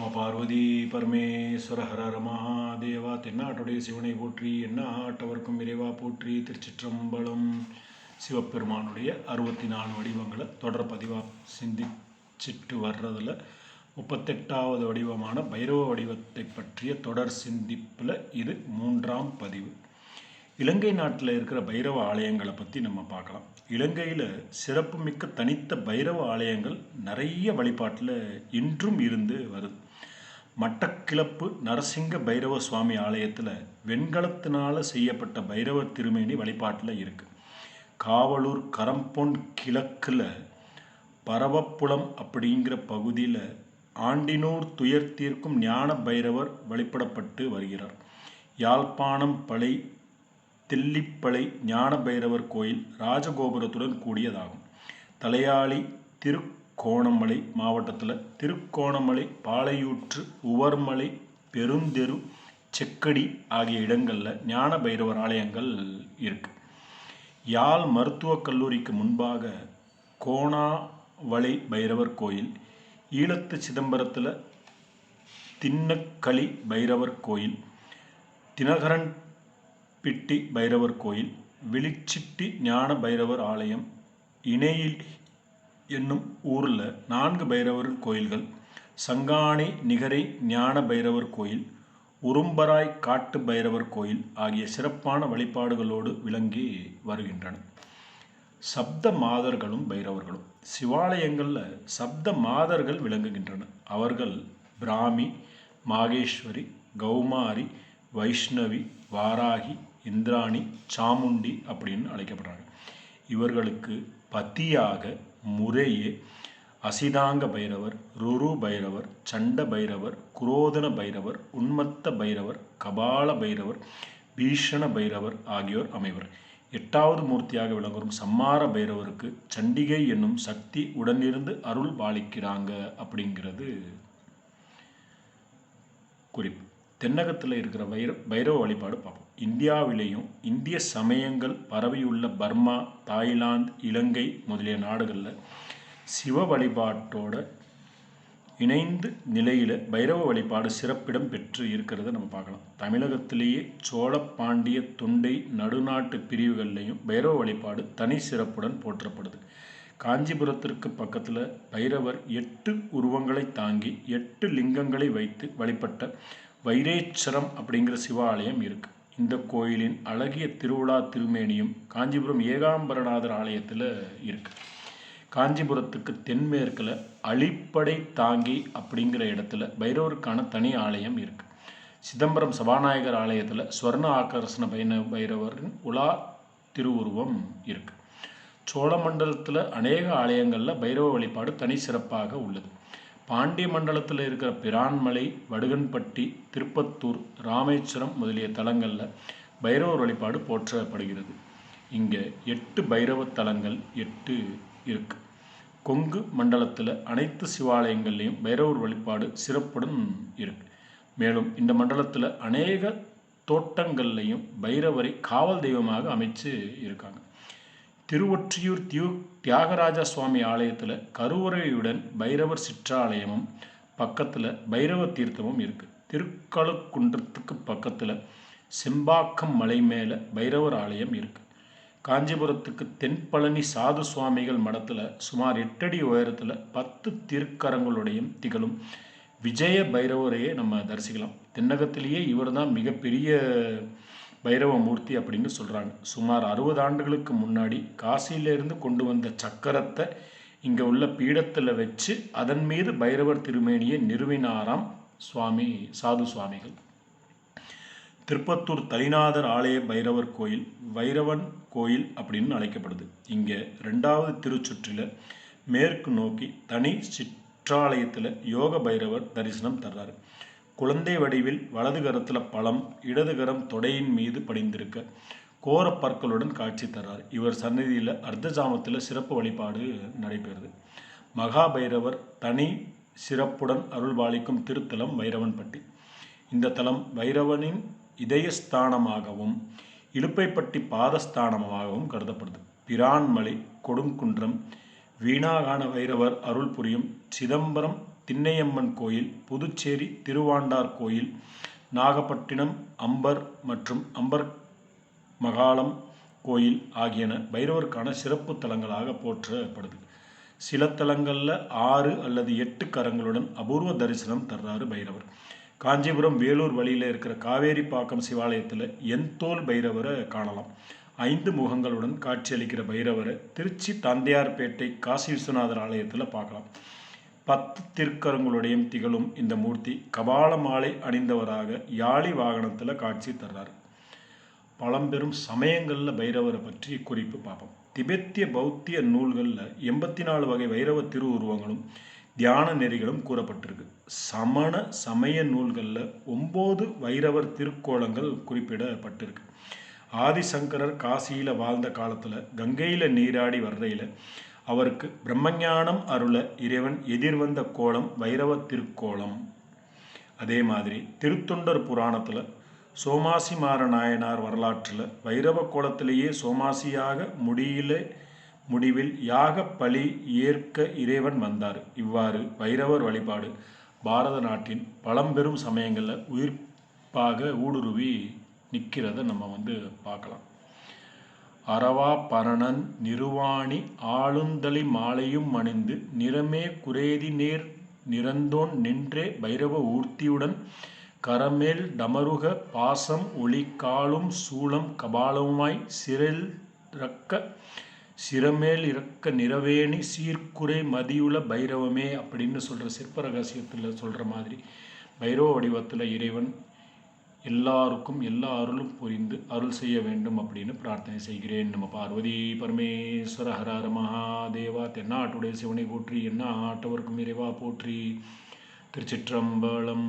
பார்வதி பரமேஸ்வர ஹரர மகாதேவா. தென்னாட்டுடைய சிவனை போற்றி என்ன ஆட்டவர்க்கும் இறைவா போற்றி திருச்சிற்றம்பலம் சிவபெருமானுடைய அறுபத்தி நாலு வடிவங்களை தொடர் பதிவாக சிந்திச்சிட்டு வர்றதில் முப்பத்தெட்டாவது வடிவமான பைரவ வடிவத்தை பற்றிய தொடர் சிந்திப்பில் இது மூன்றாம் பதிவு. இலங்கை நாட்டில் இருக்கிற பைரவ ஆலயங்களை பற்றி நம்ம பார்க்கலாம். இலங்கையில் சிறப்புமிக்க தனித்த பைரவ ஆலயங்கள் நிறைய வழிபாட்டில் இன்றும் இருந்து வருது. மட்டக்கிளப்பு நரசிங்க பைரவ சுவாமி ஆலயத்தில் வெண்கலத்தினால் செய்யப்பட்ட பைரவ திருமேனி வழிபாட்டில் இருக்குது காவலூர் கரம்பொன் கிழக்கில் பரவப்புலம் அப்படிங்கிற பகுதியில் ஆண்டினூர் துயர் தீர்க்கும் ஞான பைரவர் வழிபடப்பட்டு வருகிறார். யாழ்ப்பாணம் பழை தில்லிப்பளை ஞானபைரவர் கோயில் ராஜகோபுரத்துடன் கூடியதாகும். தலையாளி திருக்கோணமலை மாவட்டத்தில் திருக்கோணமலை பாளையூற்று உவர்மலை பெருந்தெரு செக்கடி ஆகிய இடங்களில் ஞான பைரவர் ஆலயங்கள் இருக்குது யாழ் மருத்துவக் கல்லூரிக்கு முன்பாக கோணாவளை பைரவர் கோயில் ஈழத்து சிதம்பரத்தில் தின்னக்களி பைரவர் கோயில் தினகரன் பிட்டி பைரவர் கோயில் விழிச்சிட்டி ஞான பைரவர் ஆலயம் இணையில் என்னும் ஊரில் நான்கு பைரவர் கோயில்கள் சங்காணி நிகரை ஞான பைரவர் கோயில் உரும்பராய் காட்டு பைரவர் கோயில் ஆகிய சிறப்பான வழிபாடுகளோடு விளங்கி வருகின்றன. சப்த மாதர்களும் பைரவர்களும். சிவாலயங்களில் சப்த மாதர்கள் விளங்குகின்றன. அவர்கள் பிராமி மாகேஸ்வரி கௌமாரி வைஷ்ணவி வாராகி இந்திராணி சாமுண்டி அப்படின்னு அழைக்கப்படுறாங்க. இவர்களுக்கு பத்தியாக முறையே அசிதாங்க பைரவர் ருரு பைரவர் சண்ட பைரவர் குரோதன பைரவர் உன்மத்த பைரவர் கபால பைரவர் பீஷண பைரவர் ஆகியோர் அமைவர். எட்டாவது மூர்த்தியாக விளங்கும் சம்மார பைரவருக்கு சண்டிகை என்னும் சக்தி உடனிருந்து அருள் பாலிக்கிறாங்க அப்படிங்கிறது குறிப்பு. தென்னகத்தில் இருக்கிற வைர பைரவ வழிபாடு பார்ப்போம். இந்தியாவிலேயும் இந்திய சமயங்கள் பரவியுள்ள பர்மா தாய்லாந்து இலங்கை முதலிய நாடுகளில் சிவ வழிபாட்டோட இணைந்து நிலையில் பைரவ வழிபாடு சிறப்பிடம் பெற்று இருக்கிறத நம்ம பார்க்கலாம். தமிழகத்திலேயே சோழ பாண்டிய தொண்டை நடுநாட்டு பிரிவுகள்லையும் பைரவ வழிபாடு தனி சிறப்புடன் போற்றப்படுது. காஞ்சிபுரத்திற்கு பக்கத்தில் பைரவர் எட்டு உருவங்களை தாங்கி எட்டு லிங்கங்களை வைத்து வழிபட்ட வைரேச்சரம் அப்படிங்கிற சிவாலயம் இருக்குது இந்த கோயிலின் அழகிய திருவிழா திருமேனியும் காஞ்சிபுரம் ஏகாம்பரநாதர் ஆலயத்தில் இருக்குது காஞ்சிபுரத்துக்கு தென்மேற்கில் அழிப்படை தாங்கி அப்படிங்கிற இடத்துல பைரவருக்கான தனி ஆலயம் இருக்குது சிதம்பரம் சபாநாயகர் ஆலயத்தில் ஸ்வர்ண ஆக்கர்ஷண பைன பைரவரின் உலா திருவுருவம் இருக்குது சோழமண்டலத்தில் அநேக ஆலயங்களில் பைரவ வழிபாடு தனி சிறப்பாக உள்ளது. பாண்டிய மண்டலத்தில் இருக்கிற பிரான்மலை வடுகன்பட்டி திருப்பத்தூர் ராமேஸ்வரம் முதலிய தலங்களில் பைரவர் வழிபாடு போற்றப்படுகிறது. இங்கே எட்டு பைரவ தலங்கள் எட்டு இருக்கு. கொங்கு மண்டலத்தில் அனைத்து சிவாலயங்கள்லேயும் பைரவர் வழிபாடு சிறப்புடன் இருக்கு. மேலும் இந்த மண்டலத்தில் அநேக தோட்டங்கள்லையும் பைரவரை காவல் தெய்வமாக அமைச்சு இருக்காங்க. திருவொற்றியூர் தியூ தியாகராஜ சுவாமி ஆலயத்தில் கருவறையுடன் பைரவர் சிற்றாலயமும் பக்கத்தில் பைரவ தீர்த்தமும் இருக்குது திருக்கழுக்குன்றத்துக்கு பக்கத்தில் செம்பாக்கம் மலை மேலே பைரவர் ஆலயம் இருக்குது காஞ்சிபுரத்துக்கு தென்பழனி சாது சுவாமிகள் மடத்தில் சுமார் எட்டடி உயரத்தில் பத்து திருக்கரங்களுடையும் திகழும் விஜய பைரவரையே நம்ம தரிசிக்கலாம். தென்னகத்திலேயே இவர் தான் மிகப்பெரிய பைரவ மூர்த்தி அப்படின்னு சொல்கிறாங்க சுமார் அறுபது ஆண்டுகளுக்கு முன்னாடி காசியிலிருந்து கொண்டு வந்த சக்கரத்தை இங்கே உள்ள பீடத்தில் வச்சு அதன் மீது பைரவர் திருமேனியை நிறுவினாராம் சுவாமி சாது சுவாமிகள். திருப்பத்தூர் தலிநாதர் ஆலய பைரவர் கோயில் வைரவன் கோயில் அப்படின்னு அழைக்கப்படுது. இங்கே ரெண்டாவது திருச்சுற்றில் மேற்கு நோக்கி தனி சிற்றாலயத்தில் யோக பைரவர் தரிசனம் தர்றாரு. குழந்தை வடிவில் வலது கரத்தில் பழம் இடது கரம் தொடையின் மீது படிந்திருக்க கோர பற்களுடன் காட்சி தரார். இவர் சன்னதியில் அர்த்தஜாமத்தில் சிறப்பு வழிபாடு நடைபெறுது. மகாபைரவர் தனி சிறப்புடன் அருள்பாலிக்கும் திருத்தலம் வைரவன்பட்டி. இந்த தலம் வைரவனின் இதயஸ்தானமாகவும் இழுப்பைப்பட்டி பாதஸ்தானமாகவும் கருதப்படுது. பிரான்மலை கொடுங்குன்றம் வீணாகான வைரவர் அருள் புரியும் சிதம்பரம் திண்ணையம்மன் கோயில் புதுச்சேரி திருவாண்டார் கோயில் நாகப்பட்டினம் அம்பர் மற்றும் அம்பர் மகாலம் கோயில் ஆகியன பைரவருக்கான சிறப்பு தலங்களாக போற்றப்படுது. சில தலங்களில் ஆறு அல்லது எட்டு கரங்களுடன் அபூர்வ தரிசனம் தர்றாரு பைரவர். காஞ்சிபுரம் வேலூர் வழியில் இருக்கிற காவேரி பாக்கம் சிவாலயத்தில் எந்தோல் பைரவரை காணலாம். ஐந்து முகங்களுடன் காட்சியளிக்கிற பைரவரை திருச்சி தந்தையார்பேட்டை காசி விஸ்வநாதர் ஆலயத்தில் பார்க்கலாம். பத்து திருக்கரங்களுடையும் திகழும் இந்த மூர்த்தி கபால மாலை அணிந்தவராக யாழி வாகனத்தில் காட்சி தர்றார். பழம்பெரும் சமயங்களில் பைரவரை பற்றி குறிப்பு பார்ப்போம். திபெத்திய பௌத்திய நூல்களில் எண்பத்தி நாலு வகை வைரவ திருவுருவங்களும் தியான நெறிகளும் கூறப்பட்டிருக்கு. சமண சமய நூல்களில் ஒம்பது வைரவர் திருக்கோலங்கள் குறிப்பிடப்பட்டிருக்கு. ஆதிசங்கரர் காசியில் வாழ்ந்த காலத்தில் கங்கையில் நீராடி வர்றையில் அவருக்கு பிரம்மஞானம் அருள இறைவன் எதிர்வந்த கோலம் வைரவ திருக்கோலம். அதே மாதிரி திருத்தொண்டர் புராணத்தில் சோமாசிமார நாயனார் வரலாற்றில் வைரவ கோலத்திலேயே சோமாசியாக முடியில முடிவில் யாக பலி ஏற்க இறைவன் வந்தார். இவ்வாறு வைரவர் வழிபாடு பாரத நாட்டின் பழம்பெரும் சமயங்களில் உயிர்ப்பாக ஊடுருவி நிற்கிறத நம்ம வந்து பார்க்கலாம். அரவா பரணன் நிருவாணி ஆளுந்தளி மாலையும் அணிந்து நிறமே குரேதி நேர் நிறந்தோன் நின்றே பைரவ ஊர்த்தியுடன் கரமேல் டமருக பாசம் ஒளி காலும் சூளம் கபாலவுமாய் சிறில் இறக்க சிரமேல் இறக்க நிறவேணி சீர்குறை மதியுள பைரவமே அப்படின்னு சொல்கிற சிற்ப ரகசியத்தில் சொல்கிற மாதிரி பைரவ வடிவத்தில் இறைவன் எல்லாருக்கும் எல்லா அருளும் புரிந்து அருள் செய்ய வேண்டும் அப்படின்னு பிரார்த்தனை செய்கிறேன். நம்ம பார்வதி பரமேஸ்வர ஹரஹர மகாதேவா தென்னாட்டுடைய சிவனை போற்றி என்ன ஆட்டவர்க்கும் இறைவா போற்றி. திருச்சிற்றம்பலம்.